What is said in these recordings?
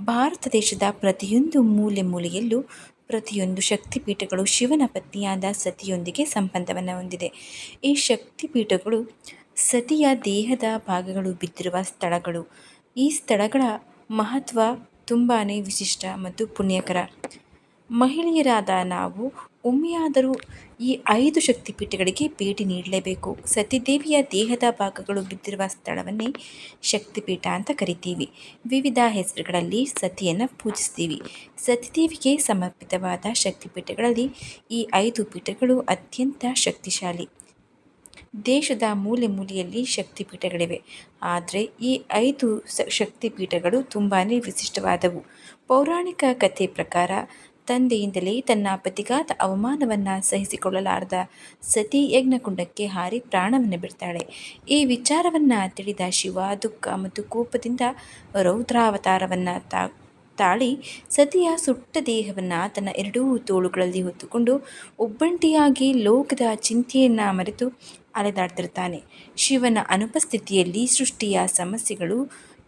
ಭಾರತ ದೇಶದ ಪ್ರತಿಯೊಂದು ಮೂಲೆ ಮೂಲೆಯಲ್ಲೂ ಪ್ರತಿಯೊಂದು ಶಕ್ತಿಪೀಠಗಳು ಶಿವನ ಪತ್ನಿಯಾದ ಸತಿಯೊಂದಿಗೆ ಸಂಬಂಧವನ್ನು ಹೊಂದಿದೆ. ಈ ಶಕ್ತಿಪೀಠಗಳು ಸತಿಯ ದೇಹದ ಭಾಗಗಳು ಬಿದ್ದಿರುವ ಸ್ಥಳಗಳು. ಈ ಸ್ಥಳಗಳ ಮಹತ್ವ ತುಂಬಾ ವಿಶಿಷ್ಟ ಮತ್ತು ಪುಣ್ಯಕರ. ಮಹಿಳೆಯರಾದ ನಾವು ಒಮ್ಮೆಯಾದರೂ ಈ ಐದು ಶಕ್ತಿಪೀಠಗಳಿಗೆ ಭೇಟಿ ನೀಡಲೇಬೇಕು. ಸತಿದೇವಿಯ ದೇಹದ ಭಾಗಗಳು ಬಿದ್ದಿರುವ ಸ್ಥಳವನ್ನೇ ಶಕ್ತಿಪೀಠ ಅಂತ ಕರಿತೀವಿ. ವಿವಿಧ ಹೆಸರುಗಳಲ್ಲಿ ಸತಿಯನ್ನು ಪೂಜಿಸ್ತೀವಿ. ಸತಿದೇವಿಗೆ ಸಮರ್ಪಿತವಾದ ಶಕ್ತಿಪೀಠಗಳಲ್ಲಿ ಈ ಐದು ಪೀಠಗಳು ಅತ್ಯಂತ ಶಕ್ತಿಶಾಲಿ. ದೇಶದ ಮೂಲೆ ಮೂಲೆಯಲ್ಲಿ ಶಕ್ತಿಪೀಠಗಳಿವೆ. ಆದರೆ ಈ ಐದು ಶಕ್ತಿಪೀಠಗಳು ತುಂಬಾ ವಿಶಿಷ್ಟವಾದವು. ಪೌರಾಣಿಕ ಕಥೆ ಪ್ರಕಾರ ತಂದೆಯಿಂದಲೇ ತನ್ನ ಪತಿಗಾತ ಅವಮಾನವನ್ನು ಸಹಿಸಿಕೊಳ್ಳಲಾರದ ಸತಿ ಯಜ್ಞಕುಂಡಕ್ಕೆ ಹಾರಿ ಪ್ರಾಣವನ್ನು ಬಿಡ್ತಾಳೆ. ಈ ವಿಚಾರವನ್ನು ತಿಳಿದ ಶಿವ ದುಃಖ ಮತ್ತು ಕೋಪದಿಂದ ರೌದ್ರಾವತಾರವನ್ನು ತಾ, ತಾಳಿ ಸತಿಯ ಸುಟ್ಟ ದೇಹವನ್ನು ತನ್ನ ಎರಡೂ ತೋಳುಗಳಲ್ಲಿ ಹೊತ್ತುಕೊಂಡು ಒಬ್ಬಂಟಿಯಾಗಿ ಲೋಕದ ಚಿಂತೆಯನ್ನು ಮರೆತು ಅಲೆದಾಡ್ತಿರ್ತಾನೆ. ಶಿವನ ಅನುಪಸ್ಥಿತಿಯಲ್ಲಿ ಸೃಷ್ಟಿಯ ಸಮಸ್ಯೆಗಳು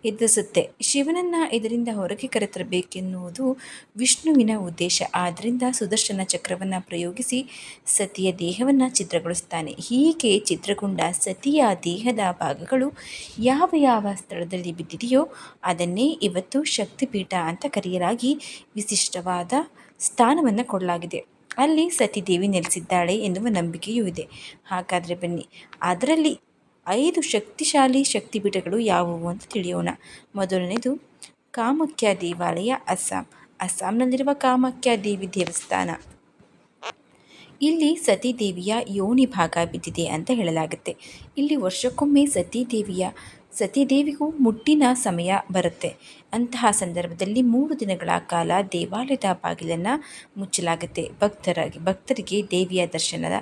ಎದುರಿಸುತ್ತೆ. ಶಿವನನ್ನು ಇದರಿಂದ ಹೊರಗೆ ಕರೆತರಬೇಕೆನ್ನುವುದು ವಿಷ್ಣುವಿನ ಉದ್ದೇಶ. ಆದ್ದರಿಂದ ಸುದರ್ಶನ ಚಕ್ರವನ್ನು ಪ್ರಯೋಗಿಸಿ ಸತಿಯ ದೇಹವನ್ನು ಚಿತ್ರಗೊಳಿಸ್ತಾನೆ ಹೀಗೆ ಚಿತ್ರಗೊಂಡ ಸತಿಯ ದೇಹದ ಭಾಗಗಳು ಯಾವ ಯಾವ ಸ್ಥಳದಲ್ಲಿ ಬಿದ್ದಿದೆಯೋ ಅದನ್ನೇ ಇವತ್ತು ಶಕ್ತಿಪೀಠ ಅಂತ ಕರೆಯಲಾಗಿ ವಿಶಿಷ್ಟವಾದ ಸ್ಥಾನವನ್ನು ಕೊಡಲಾಗಿದೆ. ಅಲ್ಲಿ ಸತಿದೇವಿ ನೆಲೆಸಿದ್ದಾಳೆ ಎನ್ನುವ ನಂಬಿಕೆಯೂ ಇದೆ. ಹಾಗಾದರೆ ಬನ್ನಿ, ಅದರಲ್ಲಿ ಐದು ಶಕ್ತಿಶಾಲಿ ಶಕ್ತಿಪೀಠಗಳು ಯಾವುವು ಅಂತ ತಿಳಿಯೋಣ. ಮೊದಲನೇದು, ಕಾಮಾಖ್ಯ ದೇವಾಲಯ, ಅಸ್ಸಾಂ. ಅಸ್ಸಾಂನಲ್ಲಿರುವ ಕಾಮಾಖ್ಯ ದೇವಿ ದೇವಸ್ಥಾನ. ಇಲ್ಲಿ ಸತೀದೇವಿಯ ಯೋನಿ ಭಾಗ ಬಿದ್ದಿದೆ ಅಂತ ಹೇಳಲಾಗುತ್ತೆ. ಇಲ್ಲಿ ವರ್ಷಕ್ಕೊಮ್ಮೆ ಸತೀದೇವಿಯ ಸತೀದೇವಿಗೂ ಮುಟ್ಟಿನ ಸಮಯ ಬರುತ್ತೆ. ಅಂತಹ ಸಂದರ್ಭದಲ್ಲಿ ಮೂರು ದಿನಗಳ ಕಾಲ ದೇವಾಲಯದ ಬಾಗಿಲನ್ನು ಮುಚ್ಚಲಾಗುತ್ತೆ. ಭಕ್ತರಾಗಿ ಭಕ್ತರಿಗೆ ದೇವಿಯ ದರ್ಶನದ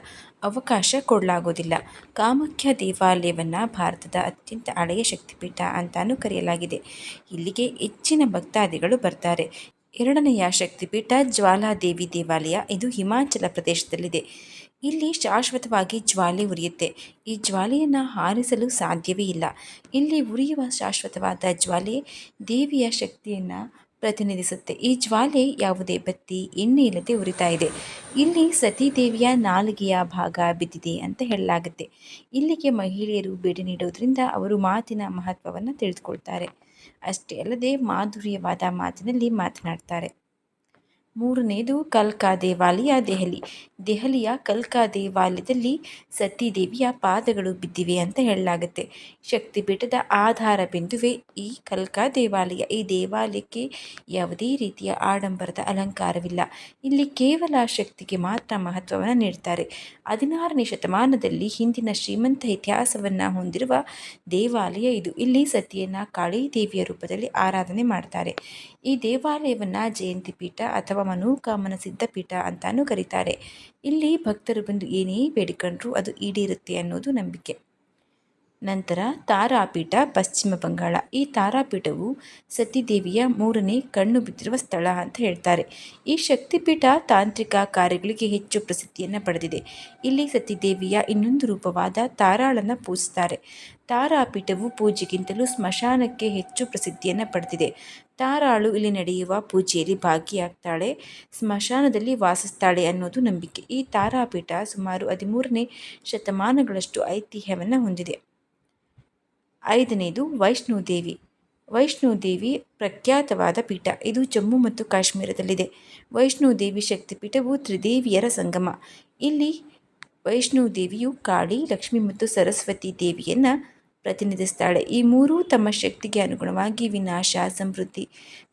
ಅವಕಾಶ ಕೊಡಲಾಗೋದಿಲ್ಲ. ಕಾಮಾಖ್ಯ ದೇವಾಲಯವನ್ನು ಭಾರತದ ಅತ್ಯಂತ ಹಳೆಯ ಶಕ್ತಿಪೀಠ ಅಂತಾನೂ ಕರೆಯಲಾಗಿದೆ. ಇಲ್ಲಿಗೆ ಹೆಚ್ಚಿನ ಭಕ್ತಾದಿಗಳು ಬರ್ತಾರೆ. ಎರಡನೆಯ ಶಕ್ತಿಪೀಠ ಜ್ವಾಲಾದೇವಿ ದೇವಾಲಯ. ಇದು ಹಿಮಾಚಲ ಪ್ರದೇಶದಲ್ಲಿದೆ. ಇಲ್ಲಿ ಶಾಶ್ವತವಾಗಿ ಜ್ವಾಲೆ ಉರಿಯುತ್ತೆ. ಈ ಜ್ವಾಲೆಯನ್ನು ಹಾರಿಸಲು ಸಾಧ್ಯವೇ ಇಲ್ಲ. ಇಲ್ಲಿ ಉರಿಯುವ ಶಾಶ್ವತವಾದ ಜ್ವಾಲೆ ದೇವಿಯ ಶಕ್ತಿಯನ್ನು ಪ್ರತಿನಿಧಿಸುತ್ತೆ. ಈ ಜ್ವಾಲೆ ಯಾವುದೇ ಬತ್ತಿ, ಎಣ್ಣೆ ಇಲ್ಲದೆ ಉರಿತಾ ಇದೆ. ಇಲ್ಲಿ ಸತೀದೇವಿಯ ನಾಲಿಗೆಯ ಭಾಗ ಬಿದ್ದಿದೆ ಅಂತ ಹೇಳಲಾಗುತ್ತೆ. ಇಲ್ಲಿಗೆ ಮಹಿಳೆಯರು ಭೇಟಿ ನೀಡುವುದರಿಂದ ಅವರು ಮಾತಿನ ಮಹತ್ವವನ್ನು ತಿಳಿದುಕೊಳ್ತಾರೆ. ಅಷ್ಟೇ ಅಲ್ಲದೆ ಮಾಧುರ್ಯವಾದ ಮಾತಿನಲ್ಲಿ ಮಾತನಾಡ್ತಾರೆ. ಮೂರನೇದು ಕಲ್ಕಾ ದೇವಾಲಯ, ದೆಹಲಿ. ದೆಹಲಿಯ ಕಲ್ಕಾ ದೇವಾಲಯದಲ್ಲಿ ಸತೀದೇವಿಯ ಪಾದಗಳು ಬಿದ್ದಿವೆ ಅಂತ ಹೇಳಲಾಗುತ್ತೆ. ಶಕ್ತಿಪೀಠದ ಆಧಾರ ಬಿಂದುವೆ ಈ ಕಲ್ಕಾ ದೇವಾಲಯ. ಈ ದೇವಾಲಯಕ್ಕೆ ಯಾವುದೇ ರೀತಿಯ ಆಡಂಬರದ ಅಲಂಕಾರವಿಲ್ಲ. ಇಲ್ಲಿ ಕೇವಲ ಶಕ್ತಿಗೆ ಮಾತ್ರ ಮಹತ್ವವನ್ನು ನೀಡ್ತಾರೆ. ಹದಿನಾರನೇ ಶತಮಾನದಲ್ಲಿ ಹಿಂದಿನ ಶ್ರೀಮಂತ ಇತಿಹಾಸವನ್ನು ಹೊಂದಿರುವ ದೇವಾಲಯ ಇದು. ಇಲ್ಲಿ ಸತಿಯನ್ನು ಕಾಳಿ ದೇವಿಯ ರೂಪದಲ್ಲಿ ಆರಾಧನೆ ಮಾಡ್ತಾರೆ. ಈ ದೇವಾಲಯವನ್ನು ಜಯಂತಿ ಪೀಠ ಅಥವಾ ಮನೋಕಾಮನ ಸಿದ್ಧಪೀಠ ಅಂತಾನೂ ಕರೀತಾರೆ. ಇಲ್ಲಿ ಭಕ್ತರು ಬಂದು ಏನೇ ಬೇಡಿಕೊಂಡ್ರು ಅದು ಈಡೇರುತ್ತೆ ಅನ್ನೋದು ನಂಬಿಕೆ. ನಂತರ ತಾರಾಪೀಠ, ಪಶ್ಚಿಮ ಬಂಗಾಳ. ಈ ತಾರಾಪೀಠವು ಸತೀದೇವಿಯ ಮೂರನೇ ಕಣ್ಣು ಬಿದ್ದಿರುವ ಸ್ಥಳ ಅಂತ ಹೇಳ್ತಾರೆ. ಈ ಶಕ್ತಿಪೀಠ ತಾಂತ್ರಿಕ ಕಾರ್ಯಗಳಿಗೆ ಹೆಚ್ಚು ಪ್ರಸಿದ್ಧಿಯನ್ನು ಪಡೆದಿದೆ. ಇಲ್ಲಿ ಸತೀದೇವಿಯ ಇನ್ನೊಂದು ರೂಪವಾದ ತಾರಾಳನ್ನು ಪೂಜಿಸ್ತಾರೆ. ತಾರಾಪೀಠವು ಪೂಜೆಗಿಂತಲೂ ಸ್ಮಶಾನಕ್ಕೆ ಹೆಚ್ಚು ಪ್ರಸಿದ್ಧಿಯನ್ನು ಪಡೆದಿದೆ. ತಾರಾಳು ಇಲ್ಲಿ ನಡೆಯುವ ಪೂಜೆಯಲ್ಲಿ ಭಾಗಿಯಾಗ್ತಾಳೆ. ಸ್ಮಶಾನದಲ್ಲಿ ವಾಸಿಸ್ತಾಳೆ ಅನ್ನೋದು ನಂಬಿಕೆ. ಈ ತಾರಾಪೀಠ ಸುಮಾರು ಹದಿಮೂರನೇ ಶತಮಾನಗಳಷ್ಟು ಐತಿಹ್ಯವನ್ನು ಹೊಂದಿದೆ. ಐದನೇದು ವೈಷ್ಣೋದೇವಿ. ವೈಷ್ಣೋದೇವಿ ಪ್ರಖ್ಯಾತವಾದ ಪೀಠ. ಇದು ಜಮ್ಮು ಮತ್ತು ಕಾಶ್ಮೀರದಲ್ಲಿದೆ. ವೈಷ್ಣೋದೇವಿ ಶಕ್ತಿಪೀಠವು ತ್ರಿದೇವಿಯರ ಸಂಗಮ. ಇಲ್ಲಿ ವೈಷ್ಣೋದೇವಿಯು ಕಾಳಿ, ಲಕ್ಷ್ಮಿ ಮತ್ತು ಸರಸ್ವತಿ ದೇವಿಯನ್ನು ಪ್ರತಿನಿಧಿಸ್ತಾಳೆ. ಈ ಮೂರೂ ತಮ್ಮ ಶಕ್ತಿಗೆ ಅನುಗುಣವಾಗಿ ವಿನಾಶ, ಸಮೃದ್ಧಿ,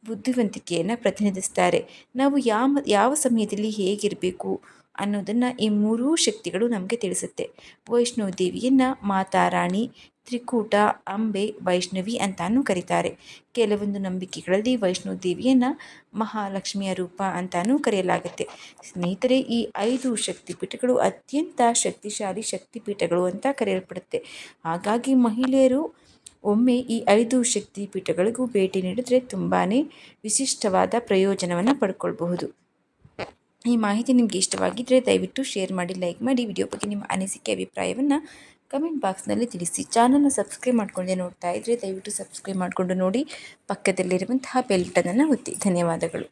ಬುದ್ಧಿವಂತಿಕೆಯನ್ನು ಪ್ರತಿನಿಧಿಸ್ತಾರೆ. ನಾವು ಯಾವ ಯಾವ ಸಮಯದಲ್ಲಿ ಹೇಗಿರಬೇಕು ಅನ್ನೋದನ್ನು ಈ ಮೂರೂ ಶಕ್ತಿಗಳು ನಮಗೆ ತಿಳಿಸುತ್ತೆ. ವೈಷ್ಣೋ ದೇವಿಯನ್ನು ಮಾತಾ ರಾಣಿ ತ್ರಿಕೂಟ, ಅಂಬೆ, ವೈಷ್ಣವಿ ಅಂತಾನೂ ಕರೀತಾರೆ. ಕೆಲವೊಂದು ನಂಬಿಕೆಗಳಲ್ಲಿ ವೈಷ್ಣೋ ದೇವಿಯನ್ನು ಮಹಾಲಕ್ಷ್ಮಿಯ ರೂಪ ಅಂತಾನೂ ಕರೆಯಲಾಗುತ್ತೆ. ಸ್ನೇಹಿತರೆ, ಈ ಐದು ಶಕ್ತಿಪೀಠಗಳು ಅತ್ಯಂತ ಶಕ್ತಿಶಾಲಿ ಶಕ್ತಿಪೀಠಗಳು ಅಂತ ಕರೆಯಲ್ಪಡುತ್ತೆ. ಹಾಗಾಗಿ ಮಹಿಳೆಯರು ಒಮ್ಮೆ ಈ ಐದು ಶಕ್ತಿಪೀಠಗಳಿಗೂ ಭೇಟಿ ನೀಡಿದರೆ ತುಂಬಾ ವಿಶಿಷ್ಟವಾದ ಪ್ರಯೋಜನವನ್ನು ಪಡ್ಕೊಳ್ಬಹುದು. ಈ ಮಾಹಿತಿ ನಿಮಗೆ ಇಷ್ಟವಾಗಿದ್ದರೆ ದಯವಿಟ್ಟು ಶೇರ್ ಮಾಡಿ, ಲೈಕ್ ಮಾಡಿ. ವಿಡಿಯೋ ಬಗ್ಗೆ ನಿಮ್ಮ ಅನಿಸಿಕೆ, ಅಭಿಪ್ರಾಯವನ್ನು ಕಮೆಂಟ್ ಬಾಕ್ಸ್ನಲ್ಲಿ ತಿಳಿಸಿ. ಚಾನಲ್ನ ಸಬ್ಸ್ಕ್ರೈಬ್ ಮಾಡಿಕೊಂಡೇ ನೋಡ್ತಾ ಇದ್ದರೆ ದಯವಿಟ್ಟು ಸಬ್ಸ್ಕ್ರೈಬ್ ಮಾಡಿಕೊಂಡು ನೋಡಿ. ಪಕ್ಕದಲ್ಲಿರುವಂತಹ ಬೆಲ್ ಬಟನನ್ನು ಒತ್ತಿ. ಧನ್ಯವಾದಗಳು.